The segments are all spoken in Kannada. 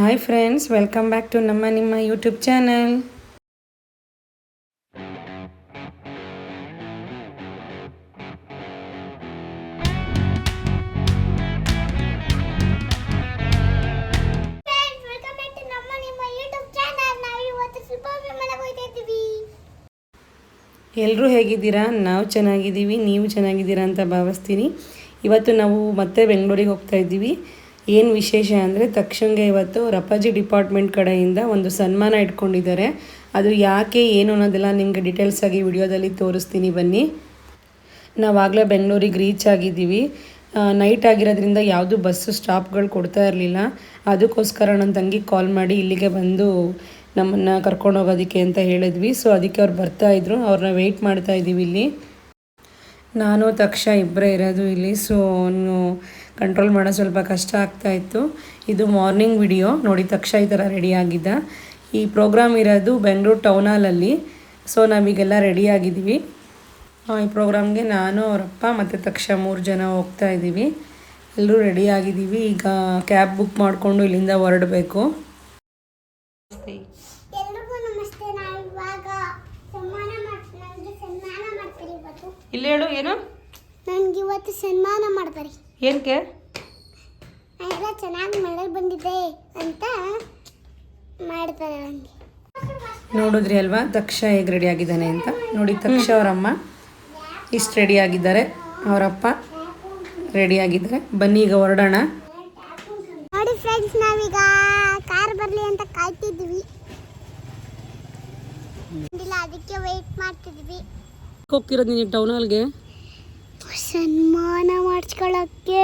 Hi friends welcome back to ನಮ್ಮ ನಿಮ್ಮ ಯೂಟ್ಯೂಬ್ ಚಾನಲ್ ಎಲ್ಲರೂ ಹೇಗಿದ್ದೀರಾ? ನಾವು ಚೆನ್ನಾಗಿದ್ದೀವಿ ನೀವು ಚೆನ್ನಾಗಿದ್ದೀರಾ ಅಂತ ಭಾವಿಸ್ತೀನಿ. ಇವತ್ತು ನಾವು ಮತ್ತೆ ಬೆಂಗಳೂರಿಗೆ ಹೋಗ್ತಾ ಇದ್ದೀವಿ. ಏನು ವಿಶೇಷ ಅಂದರೆ ತಕ್ಷಣಗೆ ಇವತ್ತು ರಪ್ಪಾಜಿ ಡಿಪಾರ್ಟ್ಮೆಂಟ್ ಕಡೆಯಿಂದ ಒಂದು ಸನ್ಮಾನ ಇಟ್ಕೊಂಡಿದ್ದಾರೆ. ಅದು ಯಾಕೆ, ಏನು ಅನ್ನೋದೆಲ್ಲ ನಿಮಗೆ ಡೀಟೇಲ್ಸ್ ಆಗಿ ವಿಡಿಯೋದಲ್ಲಿ ತೋರಿಸ್ತೀನಿ ಬನ್ನಿ. ನಾವಾಗಲೇ ಬೆಂಗಳೂರಿಗೆ ರೀಚ್ ಆಗಿದ್ದೀವಿ. ನೈಟ್ ಆಗಿರೋದ್ರಿಂದ ಯಾವುದು ಬಸ್ಸು ಸ್ಟಾಪ್ಗಳು ಕೊಡ್ತಾ ಇರಲಿಲ್ಲ. ಅದಕ್ಕೋಸ್ಕರ ನನ್ನ ತಂಗಿ ಕಾಲ್ ಮಾಡಿ ಇಲ್ಲಿಗೆ ಬಂದು ನಮ್ಮನ್ನು ಕರ್ಕೊಂಡು ಹೋಗೋದಕ್ಕೆ ಅಂತ ಹೇಳಿದ್ವಿ. ಸೊ ಅದಕ್ಕೆ ಅವ್ರು ಬರ್ತಾ ಇದ್ರು. ಅವ್ರನ್ನ ವೆಯ್ಟ್ ಮಾಡ್ತಾ ಇದ್ದೀವಿ ಇಲ್ಲಿ. ನಾನು, ತಕ್ಷ ಇಬ್ಬರೇ ಇರೋದು ಇಲ್ಲಿ. ಸೊ ಕಂಟ್ರೋಲ್ ಮಾಡೋ ಸ್ವಲ್ಪ ಕಷ್ಟ ಆಗ್ತಾ ಇತ್ತು. ಇದು ಮಾರ್ನಿಂಗ್ ವಿಡಿಯೋ ನೋಡಿ ತಕ್ಷಣ ಈ ಥರ ರೆಡಿ ಆಗಿದ್ದ. ಈ ಪ್ರೋಗ್ರಾಮ್ ಇರೋದು ಬೆಂಗಳೂರು ಟೌನ್ ಹಾಲಲ್ಲಿ ಸೊ ನಾವೀಗೆಲ್ಲ ರೆಡಿ ಆಗಿದ್ದೀವಿ. ಆ, ಈ ಪ್ರೋಗ್ರಾಮ್ಗೆ ನಾನು ಅವರಪ್ಪ ಮತ್ತು ತಕ್ಷ ಮೂರು ಜನ ಹೋಗ್ತಾ ಇದ್ದೀವಿ. ಎಲ್ಲರೂ ರೆಡಿ ಆಗಿದ್ದೀವಿ. ಈಗ ಕ್ಯಾಬ್ ಬುಕ್ ಮಾಡಿಕೊಂಡು ಇಲ್ಲಿಂದ ಹೊರಡಬೇಕು. ಇಲ್ಲಿ ಹೇಳು ಏನು? ನನಗೆ ಇವತ್ತು ಸನ್ಮಾನ ಮಾಡ್ತಾರೆ ಏನಕ್ಕೆ ಎಲ್ಲ ಚೆನ್ನಾಗಿ ಮಳೆ ಬಂದಿದೆ ಅಂತ ಮಾಡ್ತಾರೆ ನೋಡಿದ್ರಿ ಅಲ್ವಾ? ತಕ್ಷ ಹೇಗೆ ರೆಡಿ ಆಗಿದ್ದಾನೆ ಅಂತ. ನೋಡಿ ತಕ್ಷ ಅವರಮ್ಮ ಇಷ್ಟು ರೆಡಿ ಆಗಿದ್ದಾರೆ. ಅವರಪ್ಪ ರೆಡಿ ಆಗಿದ್ದಾರೆ. ಬನ್ನಿ ಈಗ ಹೊರಡೋಣ. ನೋಡಿ ಫ್ರೆಂಡ್ಸ್ ನಾವೀಗ ಕಾರ್ ಬರಲಿ ಅಂತ ಕಾಯ್ತಿದ್ವಿ. ಇಲ್ಲ ಅದಕ್ಕೆ ವೆಯ್ಟ್ ಮಾಡ್ತಿದ್ವಿ. ಹೋಗ್ತಿರೋದು ನೀನು ಟೌನಲ್ಲಿಗೆ ಹಾಲ್ಗೆ ಸನ್ಮಾನ ಮಾಡ್ಸ್ಕೊಳಕ್ಕೆ.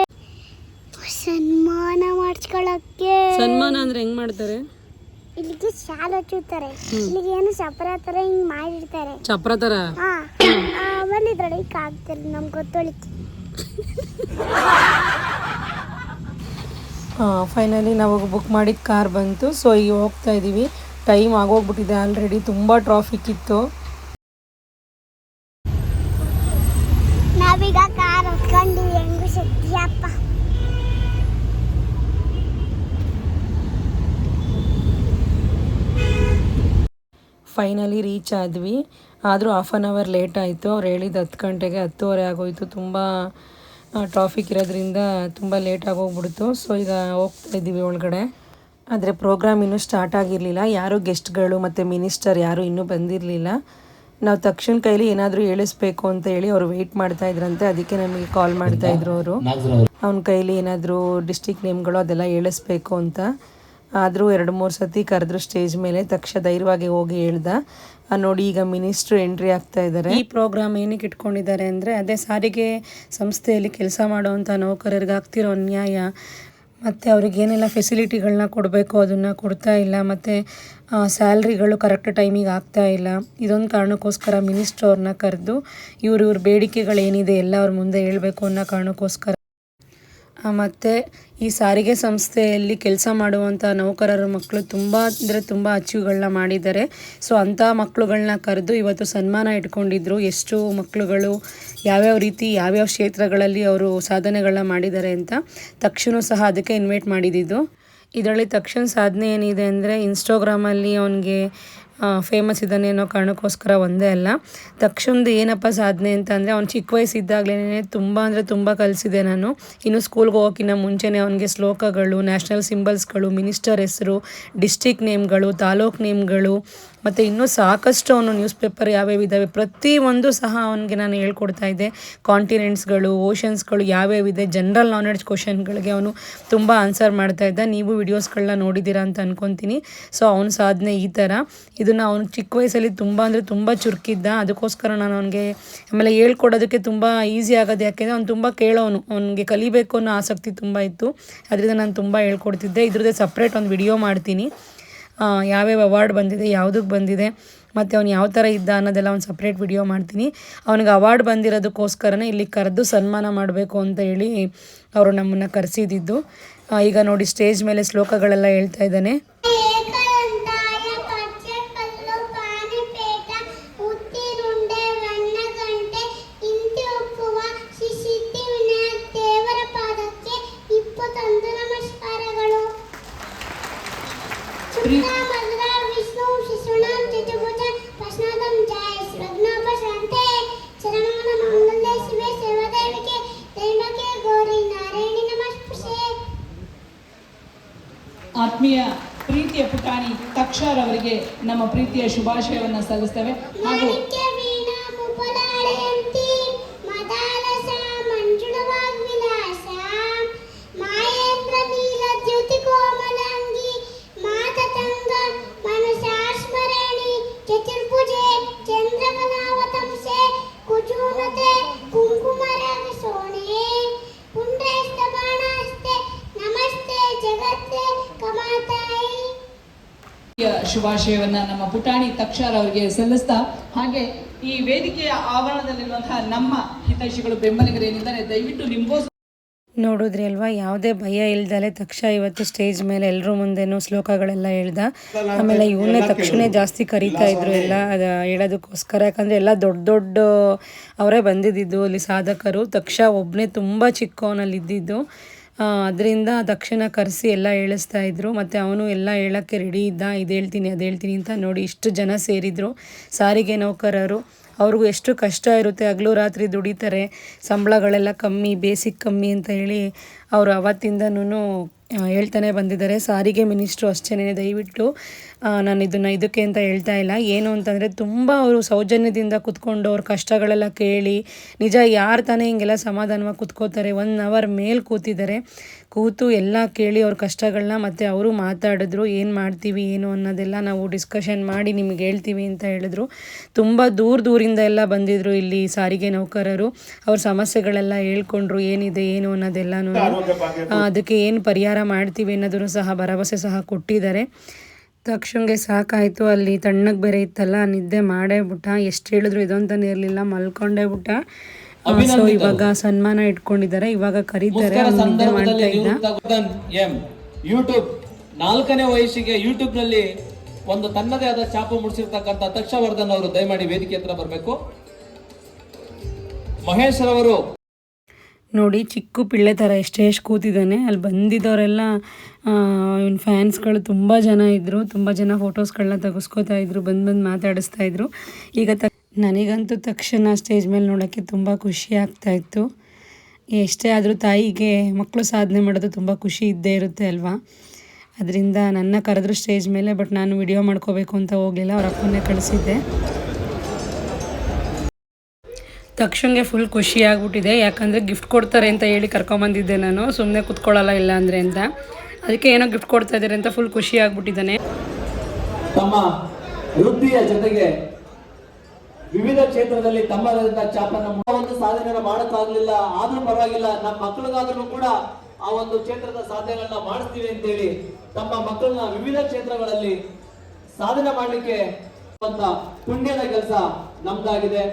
ಸನ್ಮಾನ ಮಾಡ್ಸ್ಕೊಳಕ್ಕೆ. ಸನ್ಮಾನ ಅಂದ್ರೆ ಹೆಂಗ್ ಮಾಡ್ತಾರೆ? ಇಲ್ಲಿಗೆ ಶಾಲೆ ಹಚ್ಚುತ್ತಾರೆ ಇಲ್ಲಿಗೆ ಏನು ಚಪ್ರ ತರ ಹಿಂಗ್ ಮಾಡಿರ್ತಾರೆ. ಚಪ್ರ ತರ? ಹಾ. ಆಮೇಲೆ ಇದ್ರೊಳಗೆ ಹಿಂಗ್ ಹಾಕ್ತಾರೆ ನಮ್ಗೆ ಗೊತ್ತೊಳಿತು. ಫೈನಲಿ ನಾವು ಬುಕ್ ಮಾಡಿದ ಕಾರ್ ಬಂತು. ಸೊ ಈಗ ಹೋಗ್ತಾ ಇದ್ದೀವಿ ಟೈಮ್ ಆಗೋಗ್ಬಿಟ್ಟಿದೆ ಆಲ್ರೆಡಿ ತುಂಬ ಟ್ರಾಫಿಕ್ ಇತ್ತು ನಾವೀಗ ಕಾರ್ ಫೈನಲಿ ರೀಚ್ ಆದ್ವಿ. ಆದರೂ ಹಾಫ್ ಆನ್ ಅವರ್ ಲೇಟ್ ಆಯಿತು. ಅವ್ರು ಹೇಳಿದ್ದು ಹತ್ತು ಗಂಟೆಗೆ ಹತ್ತುವರೆ ಆಗೋಯ್ತು. ತುಂಬ ಟ್ರಾಫಿಕ್ ಇರೋದ್ರಿಂದ ತುಂಬ ಲೇಟ್ ಆಗೋಗ್ಬಿಡ್ತು. ಸೊ ಈಗ ಹೋಗ್ತಾ ಇದ್ದೀವಿ ಒಳಗಡೆ. ಆದರೆ ಪ್ರೋಗ್ರಾಮ್ ಇನ್ನೂ ಸ್ಟಾರ್ಟ್ ಆಗಿರಲಿಲ್ಲ. ಯಾರು ಗೆಸ್ಟ್ಗಳು ಮತ್ತು ಮಿನಿಸ್ಟರ್ ಯಾರು ಇನ್ನೂ ಬಂದಿರಲಿಲ್ಲ. ನಾವು ತಕ್ಷಣ ಕೈಲಿ ಏನಾದರೂ ಹೇಳಿಸ್ಬೇಕು ಅಂತ ಹೇಳಿ ಅವರು ವೆಯ್ಟ್ ಮಾಡ್ತಾ ಇದ್ರಂತೆ. ಅದಕ್ಕೆ ನಮಗೆ ಕಾಲ್ ಮಾಡ್ತಾ ಇದ್ರು ಅವರು. ಅವನ ಕೈಲಿ ಏನಾದರೂ ಡಿಸ್ಟಿಕ್ ನೇಮ್ಗಳು ಅದೆಲ್ಲ ಹೇಳಿಸ್ಬೇಕು ಅಂತ. ಆದರೂ ಎರಡು ಮೂರು ಸತಿ ಕರೆದ್ರು ಸ್ಟೇಜ್ ಮೇಲೆ ತಕ್ಷಣ ಧೈರ್ಯವಾಗಿ ಹೋಗಿ ಹೇಳ್ದ. ನೋಡಿ ಈಗ ಮಿನಿಸ್ಟ್ರು ಎಂಟ್ರಿ ಆಗ್ತಾ ಇದ್ದಾರೆ ಈ ಪ್ರೋಗ್ರಾಮ್ ಏನಕ್ಕೆ ಇಟ್ಕೊಂಡಿದ್ದಾರೆ ಅಂದರೆ ಅದೇ ಸಾರಿಗೆ ಸಂಸ್ಥೆಯಲ್ಲಿ ಕೆಲಸ ಮಾಡುವಂಥ ನೌಕರರಿಗೆ ಆಗ್ತಿರೋ ಅನ್ಯಾಯ. ಮತ್ತು ಅವ್ರಿಗೆ ಏನೆಲ್ಲ ಫೆಸಿಲಿಟಿಗಳನ್ನ ಕೊಡಬೇಕು, ಅದನ್ನು ಕೊಡ್ತಾ ಇಲ್ಲ, ಮತ್ತು ಸ್ಯಾಲ್ರಿಗಳು ಕರೆಕ್ಟ್ ಟೈಮಿಗೆ ಆಗ್ತಾ ಇಲ್ಲ. ಇದೊಂದು ಕಾರಣಕ್ಕೋಸ್ಕರ ಮಿನಿಸ್ಟ್ರವ್ರನ್ನ ಕರೆದು ಇವ್ರ ಇವ್ರ ಬೇಡಿಕೆಗಳೇನಿದೆ ಎಲ್ಲ ಅವ್ರ ಮುಂದೆ ಹೇಳಬೇಕು ಅನ್ನೋ ಕಾರಣಕ್ಕೋಸ್ಕರ. ಮತ್ತು ಈ ಸಾರಿಗೆ ಸಂಸ್ಥೆಯಲ್ಲಿ ಕೆಲಸ ಮಾಡುವಂಥ ನೌಕರರ ಮಕ್ಕಳು ತುಂಬ ಅಂದರೆ ತುಂಬ ಅಚೀವ್ಗಳನ್ನ ಮಾಡಿದ್ದಾರೆ. ಸೊ ಅಂಥ ಮಕ್ಕಳುಗಳನ್ನ ಕರೆದು ಇವತ್ತು ಸನ್ಮಾನ ಇಟ್ಕೊಂಡಿದ್ರು. ಎಷ್ಟು ಮಕ್ಕಳುಗಳು ಯಾವ್ಯಾವ ರೀತಿ, ಯಾವ್ಯಾವ ಕ್ಷೇತ್ರಗಳಲ್ಲಿ ಅವರು ಸಾಧನೆಗಳನ್ನ ಮಾಡಿದ್ದಾರೆ ಅಂತ ತಕ್ಷಣ ಸಹ ಅದಕ್ಕೆ ಇನ್ವೈಟ್ ಮಾಡಿದ್ದು ಇದರಲ್ಲಿ ತಕ್ಷಣ ಸಾಧನೆ ಏನಿದೆ ಅಂದರೆ ಇನ್ಸ್ಟಾಗ್ರಾಮಲ್ಲಿ ಅವನಿಗೆ ಫೇಮಸ್ ಇದ್ದಾನೆ ಅನ್ನೋ ಕಾರಣಕ್ಕೋಸ್ಕರ ಒಂದೇ ಅಲ್ಲ. ತಕ್ಷಣದ ಏನಪ್ಪ ಸಾಧನೆ ಅಂತ ಅಂದರೆ ಅವ್ನು ಚಿಕ್ಕ ವಯಸ್ಸಿದ್ದಾಗಲೇ ತುಂಬ ಅಂದರೆ ತುಂಬ ಕಲಿಸಿದೆ ನಾನು. ಇನ್ನು ಸ್ಕೂಲ್ಗೆ ಹೋಗೋಕ್ಕಿಂತ ಮುಂಚೆನೇ ಅವನಿಗೆ ಶ್ಲೋಕಗಳು ನ್ಯಾಷನಲ್ ಸಿಂಬಲ್ಸ್ಗಳು ಮಿನಿಸ್ಟರ್ ಹೆಸರು ಡಿಸ್ಟಿಕ್ ನೇಮ್ಗಳು ತಾಲೂಕು ನೇಮ್ಗಳು ಮತ್ತು ಇನ್ನೂ ಸಾಕಷ್ಟು ಅವನು ನ್ಯೂಸ್ ಪೇಪರ್ ಯಾವ್ಯಾವ ಇದ್ದಾವೆ ಪ್ರತಿಯೊಂದು ಸಹ ಅವನಿಗೆ ನಾನು ಹೇಳ್ಕೊಡ್ತಾ ಇದ್ದೆ. ಕಾಂಟಿನೆಂಟ್ಸ್ಗಳು ಓಷನ್ಸ್ಗಳು ಯಾವ್ಯಾವ ಇದೆ ಜನರಲ್ ನಾಲೆಡ್ಜ್ ಕ್ವಶನ್ಗಳಿಗೆ ಅವನು ತುಂಬ ಆನ್ಸರ್ ಮಾಡ್ತಾ ಇದ್ದ. ನೀವು ವಿಡಿಯೋಸ್ಗಳನ್ನ ನೋಡಿದ್ದೀರಾ ಅಂತ ಅನ್ಕೊತೀನಿ. ಸೊ ಅವನ ಸಾಧನೆ ಈ ಥರ ಇದನ್ನು ಅವನು ಚಿಕ್ಕ ವಯಸ್ಸಲ್ಲಿ ತುಂಬ ಅಂದರೆ ತುಂಬ ಚುರುಕಿದ್ದ. ಅದಕ್ಕೋಸ್ಕರ ನಾನು ಅವನಿಗೆ ಆಮೇಲೆ ಹೇಳ್ಕೊಡೋದಕ್ಕೆ ತುಂಬ ಈಸಿ ಆಗೋದು. ಯಾಕೆಂದರೆ ಅವ್ನು ತುಂಬ ಕೇಳೋನು. ಅವನಿಗೆ ಕಲಿಬೇಕು ಅನ್ನೋ ಆಸಕ್ತಿ ತುಂಬ ಇತ್ತು. ಅದರಿಂದ ನಾನು ತುಂಬ ಹೇಳ್ಕೊಡ್ತಿದ್ದೆ. ಇದ್ರದ್ದೇ ಸಪ್ರೇಟ್ ಒಂದು ವಿಡಿಯೋ ಮಾಡ್ತೀನಿ. ಯಾವ್ಯಾವ ಅವಾರ್ಡ್ ಬಂದಿದೆ ಯಾವುದಕ್ಕೆ ಬಂದಿದೆ, ಮತ್ತು ಅವ್ನು ಯಾವ ಥರ ಇದ್ದ ಅನ್ನೋದೆಲ್ಲ ಒಂದು ಸಪ್ರೇಟ್ ವಿಡಿಯೋ ಮಾಡ್ತೀನಿ. ಅವನಿಗೆ ಅವಾರ್ಡ್ ಬಂದಿರೋದಕ್ಕೋಸ್ಕರನೇ ಇಲ್ಲಿ ಕರೆದು ಸನ್ಮಾನ ಮಾಡಬೇಕು ಅಂತ ಹೇಳಿ ಅವರು ನಮ್ಮನ್ನು ಕರೆಸಿದ್ದು ಈಗ ನೋಡಿ ಸ್ಟೇಜ್ ಮೇಲೆ ಶ್ಲೋಕಗಳೆಲ್ಲ ಹೇಳ್ತಾ ಇದ್ದಾನೆ. ಪ್ರೀತಿಯ ಪುಟಾಣಿ ತಕ್ಷಾರ್ ಅವರಿಗೆ ನಮ್ಮ ಪ್ರೀತಿಯ ಶುಭಾಶಯವನ್ನು ಸಲ್ಲಿಸ್ತೇವೆ. ಹಾಗೂ ಶುಭಾಶಯವನ್ನ ನಮ್ಮ ಪುಟಾಣಿ ತಕ್ಷಾರ್ ಅವರಿಗೆ ಸಲ್ಲಿಸ್ತಾ, ಹಾಗೆ ಈ ವೇದಿಕೆಯ ಆವರಣದಲ್ಲಿರುವಂತಹ ನಮ್ಮ ಹಿತೈಷಿಗಳು ಬೆಂಬಲಿಗರೇನಿದ್ದಾರೆ ದಯವಿಟ್ಟು ನಿಮಗೋಸ್ಕರ ನೋಡಿದ್ರಿ ಅಲ್ವಾ, ಯಾವುದೇ ಭಯ ಇಲ್ದಲೆ ತಕ್ಷ ಇವತ್ತು ಸ್ಟೇಜ್ ಮೇಲೆ ಎಲ್ಲರೂ ಮುಂದೆನೂ ಶ್ಲೋಕಗಳೆಲ್ಲ ಹೇಳ್ದ. ಆಮೇಲೆ ಇವನ್ನೇ ತಕ್ಷಣ ಜಾಸ್ತಿ ಕರೀತಾ ಇದ್ರು ಎಲ್ಲ, ಅದ ಹೇಳೋದಕ್ಕೋಸ್ಕರ, ಯಾಕಂದ್ರೆ ಎಲ್ಲ ದೊಡ್ಡ ದೊಡ್ಡ ಅವರೇ ಬಂದಿದ್ದಿದ್ದು, ಅಲ್ಲಿ ಸಾಧಕರು. ತಕ್ಷ ಒಬ್ಬನೇ ತುಂಬ ಚಿಕ್ಕವನಲ್ಲಿ ಇದ್ದಿದ್ದು ಅದರಿಂದ ದಕ್ಷಿಣ ಕರೆಸಿ ಎಲ್ಲ ಹೇಳಿಸ್ತಾ ಇದ್ದರು ಮತ್ತು ಅವನು ಎಲ್ಲ ಹೇಳೋಕ್ಕೆ ರೆಡಿ ಇದ್ದ, ಇದು ಹೇಳ್ತೀನಿ, ಅದು ಹೇಳ್ತೀನಿ ಅಂತ ನೋಡಿ ಇಷ್ಟು ಜನ ಸೇರಿದ್ರು. ಸಾರಿಗೆ ನೌಕರರು ಅವ್ರಿಗೂ ಎಷ್ಟು ಕಷ್ಟ ಇರುತ್ತೆ ಹಗಲು ರಾತ್ರಿ ದುಡಿತಾರೆ, ಸಂಬಳಗಳೆಲ್ಲ ಕಮ್ಮಿ, ಬೇಸಿಕ್ ಕಮ್ಮಿ ಅಂತ ಹೇಳಿ ಅವರು ಅವತ್ತಿಂದನೂ ಹೇಳ್ತಾನೆ ಬಂದಿದ್ದಾರೆ. ಸಾರಿಗೆ ಮಿನಿಸ್ಟ್ರು ಅಷ್ಟೇ ದಯವಿಟ್ಟು ನಾನು ಇದನ್ನು ಇದಕ್ಕೆ ಅಂತ ಹೇಳ್ತಾ ಇಲ್ಲ. ಏನು ಅಂತಂದರೆ ತುಂಬ ಅವರು ಸೌಜನ್ಯದಿಂದ ಕುತ್ಕೊಂಡು ಅವ್ರ ಕಷ್ಟಗಳೆಲ್ಲ ಕೇಳಿ, ನಿಜ ಯಾರು ತಾನೇ ಹಿಂಗೆಲ್ಲ ಸಮಾಧಾನವಾಗಿ ಕುತ್ಕೋತಾರೆ ಒನ್ ಅವರ್ ಮೇಲೆ ಕೂತಿದ್ದಾರೆ. ಕೂತು ಎಲ್ಲ ಕೇಳಿ ಅವ್ರ ಕಷ್ಟಗಳನ್ನ ಮತ್ತು ಅವರು ಮಾತಾಡಿದ್ರು, ಏನು ಮಾಡ್ತೀವಿ, ಏನು ಅನ್ನೋದೆಲ್ಲ ನಾವು ಡಿಸ್ಕಷನ್ ಮಾಡಿ ನಿಮಗೆ ಹೇಳ್ತೀವಿ ಅಂತ ಹೇಳಿದ್ರು. ತುಂಬ ದೂರ ದೂರಿಂದ ಎಲ್ಲ ಬಂದಿದ್ರು ಇಲ್ಲಿ ಸಾರಿಗೆ ನೌಕರರು. ಅವ್ರ ಸಮಸ್ಯೆಗಳೆಲ್ಲ ಹೇಳ್ಕೊಂಡ್ರು, ಏನಿದೆ, ಏನು ಅನ್ನೋದೆಲ್ಲನೂ. ಅದಕ್ಕೆ ಏನು ಪರಿಹಾರ ಮಾಡ್ತೀವಿ ಅನ್ನೋದನ್ನು ಸಹ ಭರವಸೆ ಸಹ ಕೊಟ್ಟಿದ್ದಾರೆ. ತಕ್ಷಣಗೆ ಸಾಕಾಯಿತು, ಅಲ್ಲಿ ತಣ್ಣಗೆ ಬೇರೆ ಇತ್ತಲ್ಲ, ನಿದ್ದೆ ಮಾಡೇ ಬಿಟ್ಟ. ಎಷ್ಟು ಹೇಳಿದ್ರು ಇದೊಂತಾನೆ ಇರಲಿಲ್ಲ, ಮಲ್ಕೊಂಡೇ ಬಿಟ್ಟ. ಸೊ ಇವಾಗ ಸನ್ಮಾನ ಇಟ್ಕೊಂಡಿದ್ದಾರೆ ಇವಾಗ ಕರೀತಾರೆ ಯೂಟ್ಯೂಬ್ ನಾಲ್ಕನೇ ವಯಸ್ಸಿಗೆ ಯೂಟ್ಯೂಬ್ನಲ್ಲಿ ಒಂದು ತನ್ನದೇ ಆದ ಚಾಪು ಮೂಡಿಸಿರ್ತಕ್ಕಂಥ ತಕ್ಷವರ್ಧನ್ ಅವರು ದಯಮಾಡಿ ವೇದಿಕೆ ಹತ್ರ ಬರಬೇಕು. ಮಹೇಶ್ ರವರು. ನೋಡಿ ಚಿಕ್ಕ ಪಿಳ್ಳೆ ಥರ ಎಷ್ಟೆಷ್ಟು ಕೂತಿದ್ದಾನೆ ಅಲ್ಲಿ ಬಂದಿದ್ದವರೆಲ್ಲ ಇವನ್ ಫ್ಯಾನ್ಸ್ಗಳು ತುಂಬ ಜನ ಇದ್ದರು ತುಂಬ ಜನ ಫೋಟೋಸ್ಗಳನ್ನ ತೆಗೆಸ್ಕೋತಾ ಇದ್ರು ಬಂದು ಬಂದು ಮಾತಾಡಿಸ್ತಾ ಇದ್ರು. ಈಗ ತ ನನಗಂತೂ ತಕ್ಷಣ ಸ್ಟೇಜ್ ಮೇಲೆ ನೋಡೋಕ್ಕೆ ತುಂಬ ಖುಷಿ ಆಗ್ತಾ ಇತ್ತು. ಎಷ್ಟೇ ಆದರೂ ತಾಯಿಗೆ ಮಕ್ಕಳು ಸಾಧನೆ ಮಾಡೋದು ತುಂಬ ಖುಷಿ ಇದ್ದೇ ಇರುತ್ತೆ ಅಲ್ವಾ? ಅದರಿಂದ ನನ್ನ ಕರೆದ್ರು ಸ್ಟೇಜ್ ಮೇಲೆ, ಬಟ್ ನಾನು ವಿಡಿಯೋ ಮಾಡ್ಕೋಬೇಕು ಅಂತ ಹೋಗಲಿಲ್ಲ, ಅವ್ರ ಅಪ್ಪನ್ನೇ ಕಳಿಸಿದ್ದೆ. ತಕ್ಷಣಗೆ ಫುಲ್ ಖುಷಿ ಆಗ್ಬಿಟ್ಟಿದೆ. ಯಾಕಂದರೆ ಗಿಫ್ಟ್ ಕೊಡ್ತಾರೆ ಅಂತ ಹೇಳಿ ಕರ್ಕೊಂಬಂದಿದ್ದೆ ನಾನು. ಸುಮ್ಮನೆ ಕುತ್ಕೊಳ್ಳಲ್ಲ ಇಲ್ಲ ಅಂದರೆ ಅಂತ. ಅದಕ್ಕೆ ಏನೋ ಗಿಫ್ಟ್ ಕೊಡ್ತಾ ಇದ್ದಾರೆ ಅಂತ ಫುಲ್ ಖುಷಿ ಆಗ್ಬಿಟ್ಟಿದ್ದಾನೆ. ತಮ್ಮ ವೃತ್ತಿಯ ಜೊತೆಗೆ ವಿವಿಧ ಕ್ಷೇತ್ರದಲ್ಲಿ ತಮ್ಮದಾದಂತಹ ಚಾಪನ್ನ ಒಂದು ಸಾಧನೆಯನ್ನು ಮಾಡಕ್ಕಾಗ್ಲಿಲ್ಲ ಆದ್ರೂ ಪರವಾಗಿಲ್ಲ ನಮ್ಮ ಮಕ್ಕಳಿಗಾದ್ರೂ ಕೂಡ ಆ ಒಂದು ಕ್ಷೇತ್ರದ ಸಾಧನೆಗಳನ್ನ ಮಾಡಿಸ್ತೀವಿ ಅಂತೇಳಿ ತಮ್ಮ ಮಕ್ಕಳನ್ನ ವಿವಿಧ ಕ್ಷೇತ್ರಗಳಲ್ಲಿ ಸಾಧನೆ ಮಾಡಲಿಕ್ಕೆ ಪುಣ್ಯದ ಕೆಲಸ ನಮ್ದಾಗಿದೆ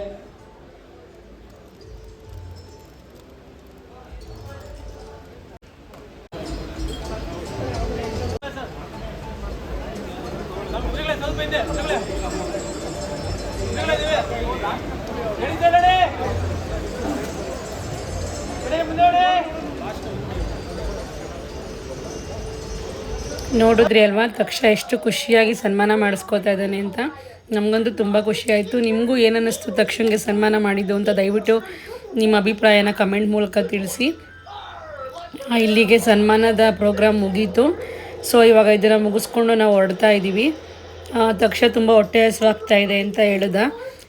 ನೋಡಿದ್ರಿ ಅಲ್ವಾ? ತಕ್ಷ ಎಷ್ಟು ಖುಷಿಯಾಗಿ ಸನ್ಮಾನ ಮಾಡಿಸ್ಕೋತಾ ಇದ್ದಾನೆ ಅಂತ. ನಮಗಂತೂ ತುಂಬ ಖುಷಿ ಆಯಿತು. ನಿಮಗೂ ಏನನ್ನಿಸ್ತು ತಕ್ಷಣಗೆ ಸನ್ಮಾನ ಮಾಡಿದ್ದು ಅಂತ ದಯವಿಟ್ಟು ನಿಮ್ಮ ಅಭಿಪ್ರಾಯನ ಕಮೆಂಟ್ ಮೂಲಕ ತಿಳಿಸಿ. ಇಲ್ಲಿಗೆ ಸನ್ಮಾನದ ಪ್ರೋಗ್ರಾಮ್ ಮುಗೀತು. ಸೊ ಇವಾಗ ಇದನ್ನು ಮುಗಿಸ್ಕೊಂಡು ನಾವು ಹೊರಡ್ತಾ ಇದ್ದೀವಿ. ತಕ್ಷಣ ತುಂಬ ಹೊಟ್ಟೆ ಹಸಿವಾಗ್ತಾ ಇದೆ ಅಂತ ಹೇಳಿದ.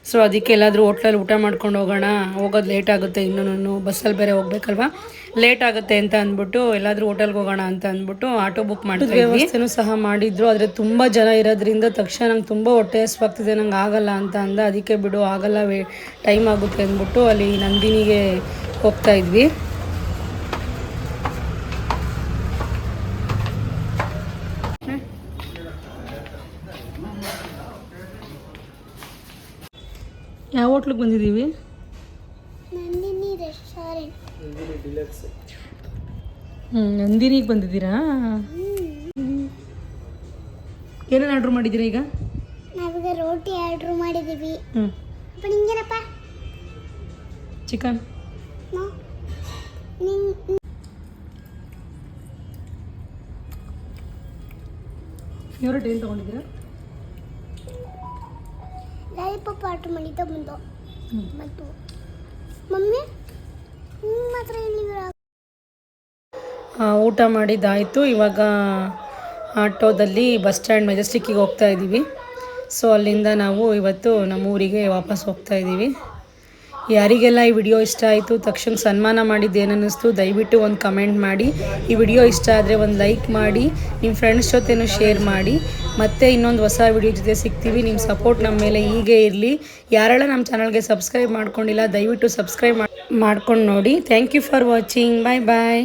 ಸೊ ಅದಕ್ಕೆ ಎಲ್ಲಾದರೂ ಹೋಟ್ಲಲ್ಲಿ ಊಟ ಮಾಡ್ಕೊಂಡು ಹೋಗೋಣ. ಹೋಗೋದು ಲೇಟ್ ಆಗುತ್ತೆ ಇನ್ನೂ ಬಸ್ಸಲ್ಲಿ ಬೇರೆ ಹೋಗ್ಬೇಕಲ್ವಾ? ಲೇಟ್ ಆಗುತ್ತೆ ಅಂತ ಅಂದ್ಬಿಟ್ಟು ಎಲ್ಲಾದರೂ ಹೋಟೆಲ್ಗೆ ಹೋಗೋಣ ಅಂತ ಅಂದ್ಬಿಟ್ಟು ಆಟೋ ಬುಕ್ ಮಾಡಿದ್ವಿ ವ್ಯವಸ್ಥೆನೂ ಸಹ ಮಾಡಿದ್ರು. ಆದರೆ ತುಂಬ ಜನ ಇರೋದ್ರಿಂದ ತಕ್ಷಣ ನಂಗೆ ತುಂಬ ಹೊಟ್ಟೆ ಹಸಿವಾಗ್ತಿದೆ ನಂಗೆ ಆಗಲ್ಲ ಅಂತ ಅಂದ. ಅದಕ್ಕೆ ಬಿಡು ಆಗಲ್ಲ ವೇ ಟೈಮ್ ಆಗುತ್ತೆ ಅಂದ್ಬಿಟ್ಟು ಅಲ್ಲಿ ನಂದಿನಿಗೆ ಹೋಗ್ತಾ ಇದ್ವಿ. ಯಾವ ಹೋಟ್ಲಿಗೆ ಬಂದಿದ್ದೀವಿ? ನಂದಿನಿ ರೆಸ್ಟೋರೆಂಟ್. ಹ್ಞೂ ನಂದಿನಿಗೆ ಬಂದಿದ್ದೀರಾ? ಏನೇನು ಆರ್ಡ್ರ್ ಮಾಡಿದ್ದೀರಾ ಈಗ? ನಾವೀಗ ರೋಟಿ ಆರ್ಡ್ರ್ ಮಾಡಿದ್ದೀವಿ. ಹ್ಞೂ ಅಪ್ಪ ನಿಂಗೇನಪ್ಪ? ಚಿಕನ್. ಫೇವ್ರೇಟ್ ಏನು ತೊಗೊಂಡಿದ್ದೀರಾ? ಲಾಲಿಪಾಪ್ ಪಾಠ ಮಾಡಿದ್ದ ಬಂದು ಮತ್ತು ಮಮ್ಮಿ ಮಾತ್ರ ಊಟ ಮಾಡಿದ್ದಾಯಿತು. ಇವಾಗ ಆಟೋದಲ್ಲಿ ಬಸ್ ಸ್ಟ್ಯಾಂಡ್ ಮೆಜೆಸ್ಟಿಕ್ಕಿಗೆ ಹೋಗ್ತಾ ಇದ್ದೀವಿ ಸೊ ಅಲ್ಲಿಂದ ನಾವು ಇವತ್ತು ನಮ್ಮ ಊರಿಗೆ ವಾಪಸ್ ಹೋಗ್ತಾ ಇದ್ದೀವಿ ಯಾರಿಗೆಲ್ಲ ಈ ವಿಡಿಯೋ ಇಷ್ಟ ಆಯಿತು, ತಕ್ಷಣ ಸನ್ಮಾನ ಮಾಡಿದ್ದು ಏನನ್ನಿಸ್ತು, ದಯವಿಟ್ಟು ಒಂದು ಕಮೆಂಟ್ ಮಾಡಿ. ಈ ವಿಡಿಯೋ ಇಷ್ಟ ಆದರೆ ಒಂದು ಲೈಕ್ ಮಾಡಿ, ನಿಮ್ಮ ಫ್ರೆಂಡ್ಸ್ ಜೊತೆನೂ ಶೇರ್ ಮಾಡಿ. ಮತ್ತೆ ಇನ್ನೊಂದು ಹೊಸ ವಿಡಿಯೋ ಜೊತೆ ಸಿಗ್ತೀವಿ. ನಿಮ್ಮ ಸಪೋರ್ಟ್ ನಮ್ಮ ಮೇಲೆ ಹೀಗೆ ಇರಲಿ. ಯಾರೆಲ್ಲ ನಮ್ಮ ಚಾನಲ್ಗೆ ಸಬ್ಸ್ಕ್ರೈಬ್ ಮಾಡ್ಕೊಂಡಿಲ್ಲ, ದಯವಿಟ್ಟು ಸಬ್ಸ್ಕ್ರೈಬ್ ಮಾಡ್ಕೊಂಡು ನೋಡಿ. Thank you for watching bye bye